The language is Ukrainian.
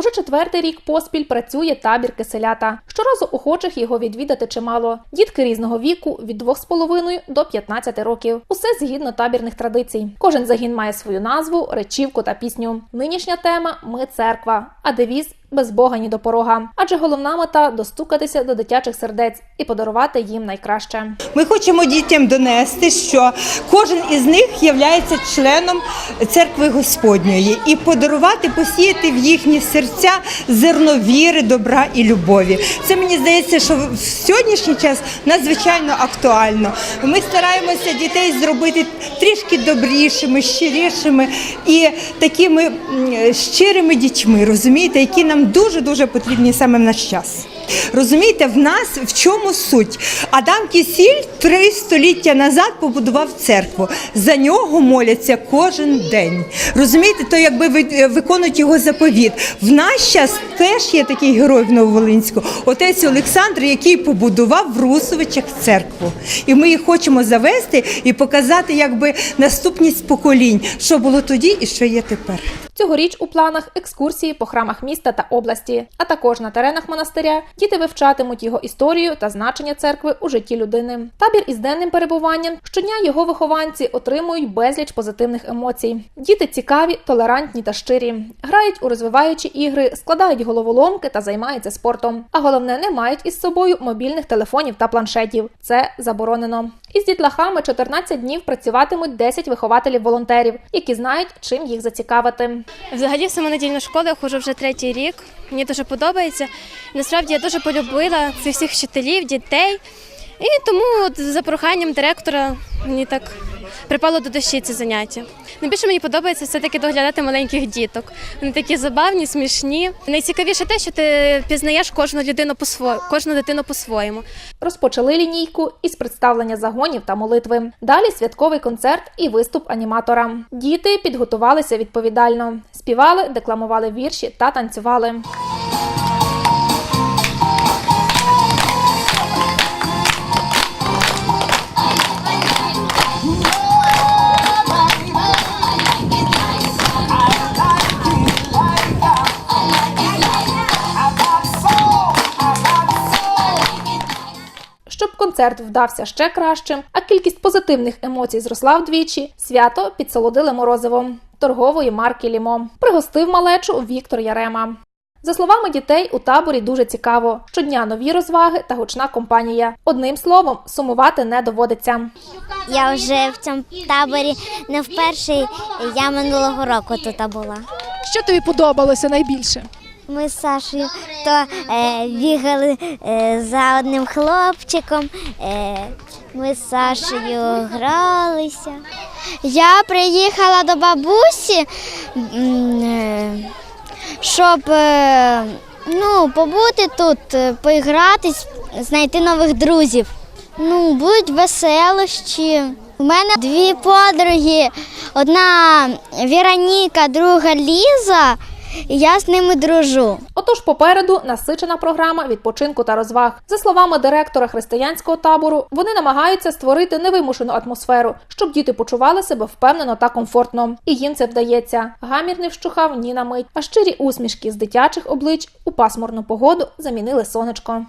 Уже четвертий рік поспіль працює табір киселята. Щоразу охочих його відвідати чимало. Дітки різного віку від 2,5 до 15 років. Усе згідно табірних традицій. Кожен загін має свою назву, речівку та пісню. Нинішня тема ми церква, а девіз без Бога ні до порога. Адже головна мета достукатися до дитячих сердець і подарувати їм найкраще. Ми хочемо дітям донести, що кожен із них є членом церкви Господньої і подарувати, посіяти в їхні серця зерно віри, добра і любові. Це мені здається, що в сьогоднішній час надзвичайно актуально. Ми стараємося дітей зробити трішки добрішими, щирішими і такими щирими дітьми, розумієте, які нам дуже дуже потрібні саме в наш час. Розумієте, в нас в чому суть? Адам Кісіль три століття назад побудував церкву. За нього моляться кожен день. Розумієте, то якби ви- виконують його заповіт. В наш час теж є такий герой в Нововолинську, отець Олександр, який побудував в Русовичах церкву. І ми їх хочемо завести і показати якби наступність поколінь, що було тоді і що є тепер. Цьогоріч у планах екскурсії по храмах міста та області, а також на теренах монастиря діти вивчатимуть його історію та значення церкви у житті людини. Табір із денним перебуванням щодня його вихованці отримують безліч позитивних емоцій. Діти цікаві, толерантні та щирі, грають у розвиваючі ігри, складають головоломки та займаються спортом. А головне, не мають із собою мобільних телефонів та планшетів. Це заборонено. Із дітлахами 14 днів працюватимуть 10 вихователів-волонтерів, які знають, чим їх зацікавити. Взагалі в самонедільну школу я ходжу вже третій рік. Мені дуже подобається. Насправді я дуже полюбила цих всіх вчителів, дітей. І тому от за проханням директора мені так припало до душі це заняття. Найбільше мені подобається все-таки доглядати маленьких діток. Вони такі забавні, смішні. Найцікавіше те, що ти пізнаєш кожну людину по кожну дитину по-своєму. Розпочали лінійку із представлення загонів та молитви. Далі святковий концерт і виступ аніматора. Діти підготувалися відповідально, співали, декламували вірші та танцювали. Концерт вдався ще кращим, а кількість позитивних емоцій зросла вдвічі, свято підсолодили морозивом торгової марки Лімо. Пригостив малечу Віктор Ярема. За словами дітей, у таборі дуже цікаво. Щодня нові розваги та гучна компанія. Одним словом, сумувати не доводиться. Я вже в цьому таборі не вперше. Я минулого року тут була. Що тобі подобалося найбільше? Ми з Сашею то е, бігали е, за одним хлопчиком. Е, ми з Сашею гралися. Я приїхала до бабусі, е, щоб е, ну, побути тут, е, поігратись, знайти нових друзів. Ну, будуть веселощі. У мене дві подруги. Одна Віроніка, друга Ліза. І я з ними дружу. Отож, попереду насичена програма відпочинку та розваг. За словами директора християнського табору, вони намагаються створити невимушену атмосферу, щоб діти почували себе впевнено та комфортно. І їм це вдається. Гамір не вщухав ні на мить, а щирі усмішки з дитячих облич у пасмурну погоду замінили сонечко.